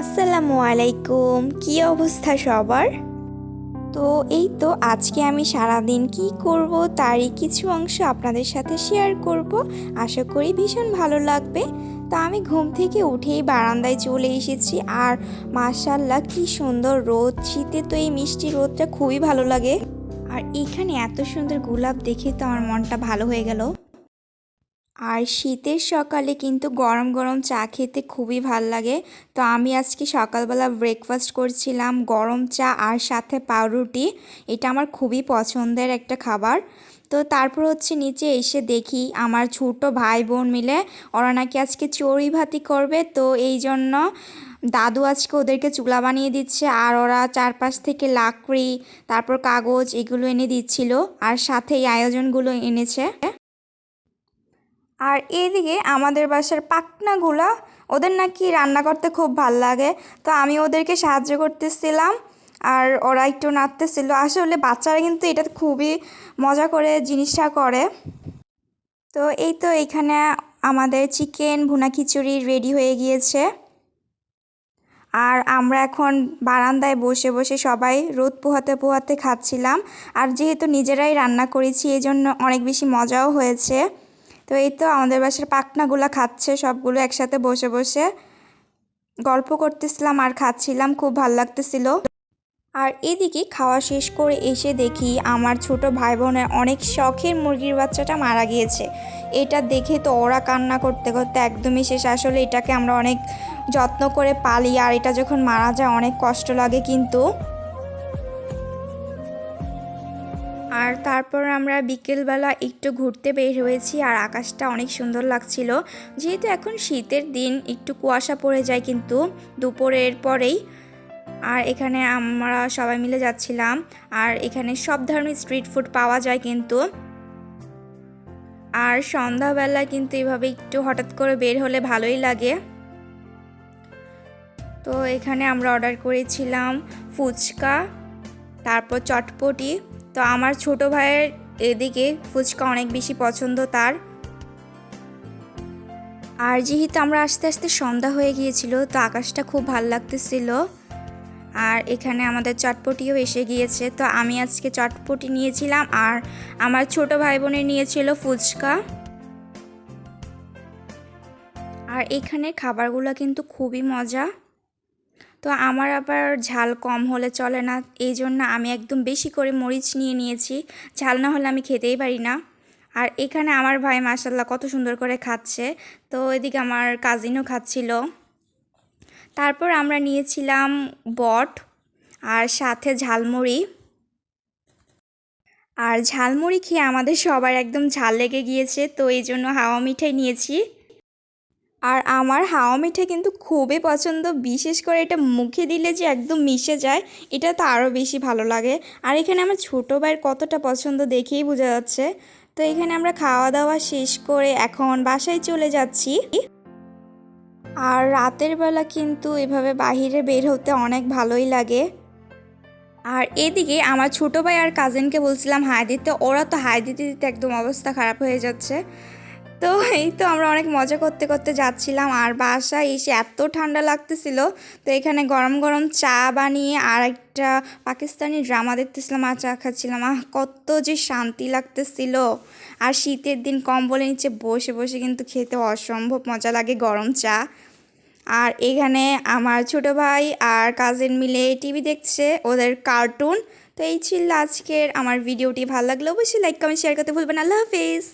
আসসালামু আলাইকুম, কি অবস্থা সবার? তো এই তো আজকে আমি সারাদিন কি করব, তারই কিছু অংশ আপনাদের সাথে শেয়ার করব। আশা করি ভীষণ ভালো লাগবে। তো আমি ঘুম থেকে উঠেই বারান্দায় চলে এসেছি আর মাশাল্লাহ কি সুন্দর রোদ, শীতে তো এই মিষ্টি রোদটা খুবই ভালো লাগে। আর এখানে এত সুন্দর গোলাপ দেখে তো আমার মনটা ভালো হয়ে গেল। আর শীতের সকালে কিন্তু গরম গরম চা খেতে খুবই ভালো লাগে। তো আমি আজকে সকালবেলা ব্রেকফাস্ট করছিলাম গরম চা আর সাথে পাউরুটি। এটা আমার খুবই পছন্দের একটা খাবার। তো তারপর হচ্ছে নিচে এসে দেখি আমার ছোটো ভাই বোন মিলে ওরা নাকি আজকে চড়ি ভাতি করবে। তো এই জন্য দাদু আজকে ওদেরকে চুলা বানিয়ে দিচ্ছে আর ওরা চারপাশ থেকে লাকড়ি, তারপর কাগজ এগুলো এনে দিচ্ছিল। আর সাথে এই আয়োজনগুলো এনেছে। আর এইদিকে আমাদের বাসার পাকনাগুলা ওদের নাকি রান্না করতে খুব ভালো লাগে। তো আমি ওদেরকে সাহায্য করতেছিলাম আর ওরা একটু নাড়তেছিল আসলে বাচ্চারা কিন্তু এটা খুবই মজা করে জিনিসটা করে। তো এই তো এখানে আমাদের চিকেন ভুনা খিচুড়ি রেডি হয়ে গিয়েছে। আর আমরা এখন বারান্দায় বসে বসে সবাই রোদ পোহাতে পোহাতে খাচ্ছিলাম। আর যেহেতু নিজেরাই রান্না করেছি এই জন্য অনেক বেশি মজাও হয়েছে। তো এই তো আমাদের বাসার পাখনাগুলো খাচ্ছে, সবগুলো একসাথে বসে বসে গল্প করতেছিলাম আর খাচ্ছিলাম, খুব ভালো লাগতেছিল। আর এদিকে খাওয়া শেষ করে এসে দেখি আমার ছোট ভাই বোনের অনেক শখের মুরগির বাচ্চাটা মারা গিয়েছে। এটা দেখে তো ওরা কান্না করতে করতে একদমই শেষ। আসলে এটাকে আমরা অনেক যত্ন করে পালি আর এটা যখন মারা যায় অনেক কষ্ট লাগে কিন্তু। আর তারপর আমরা বিকেলবেলা একটু ঘুরতে বের হয়েছি আর আকাশটা অনেক সুন্দর লাগছিল। যেহেতু এখন শীতের দিন, একটু কুয়াশা পড়ে যায় কিন্তু দুপুরের পরেই। আর এখানে আমরা সবাই মিলে যাচ্ছিলাম আর এখানে সব ধরনের স্ট্রিট ফুড পাওয়া যায় কিন্তু। আর সন্ধ্যাবেলা কিন্তু এভাবে একটু হঠাৎ করে বের হলে ভালোই লাগে। তো এখানে আমরা অর্ডার করেছিলাম ফুচকা, তারপর চটপটি তো আমার ছোট ভাইয়ের এদিকে ফুচকা অনেক বেশি পছন্দ তার। আর যেহেতু আমরা আস্তে আস্তে সন্ধ্যা হয়ে গিয়েছিল, তো আকাশটা খুব ভালো লাগতেছিল। আর এখানে আমাদের চটপটিও এসে গিয়েছে, তো আমি আজকে চটপটি নিয়েছিলাম আর আমার ছোট ভাই বোনের নিয়েছিল ফুচকা। আর এখানে খাবারগুলো কিন্তু খুবই মজা। তো আমার আবার ঝাল কম হলে চলে না। এই জন্য আমি একদম বেশি করে মরিচ নিয়ে নিয়েছি। ঝাল না হলে আমি খেতেই পারি না। আর এখানে আমার ভাই মাসাল্লাহ কত সুন্দর করে খাচ্ছে। তো এদিকে আমার কাজিনও খাচ্ছিল। তারপর আমরা নিয়েছিলাম বট আর সাথে ঝালমুড়ি। আর ঝালমুড়ি খেয়ে আমাদের সবার একদম ঝাল লেগে গিয়েছে। তো এই জন্য হাওয়া মিঠাই নিয়েছি। আর আমার হাওয়া মিঠাই কিন্তু খুবই পছন্দ। বিশেষ করে এটা মুখে দিলে যে একদম মিশে যায়, এটা তো আরও বেশি ভালো লাগে। আর এখানে আমার ছোটো ভাইয়ের কতটা পছন্দ দেখেই বোঝা যাচ্ছে। তো এখানে আমরা খাওয়া দাওয়া শেষ করে এখন বাসায় চলে যাচ্ছি। আর রাতের বেলা কিন্তু এভাবে বাহিরে বের হতে অনেক ভালোই লাগে। আর এদিকে আমার ছোটো ভাই আর কাজিনকে বলছিলাম হাই দিতে, ওরা তো হাই দিতে দিতে একদম অবস্থা খারাপ হয়ে যাচ্ছে। তো এই তো আমরা অনেক মজা করতে করতে যাচ্ছিলাম আর বাসায় এসে এত ঠান্ডা লাগতেছিল। তো এখানে গরম গরম চা বানিয়ে আর একটা পাকিস্তানি ড্রামা দেখতেছিলাম, আর চা খাচ্ছিলাম। আহ, কত যে শান্তি লাগতেছিল। আর শীতের দিন কম্বলের নিচে বসে বসে কিন্তু খেতে অসম্ভব মজা লাগে গরম চা। আর এখানে আমার ছোট ভাই আর কাজিন মিলে টিভি দেখছে, ওদের কার্টুন তো এই ছিল আজকের আমার ভিডিওটি ভালো লাগলে অবশ্যই লাইক কমেন্ট শেয়ার করতে ভুলবেন আল্লাহ হাফিজ।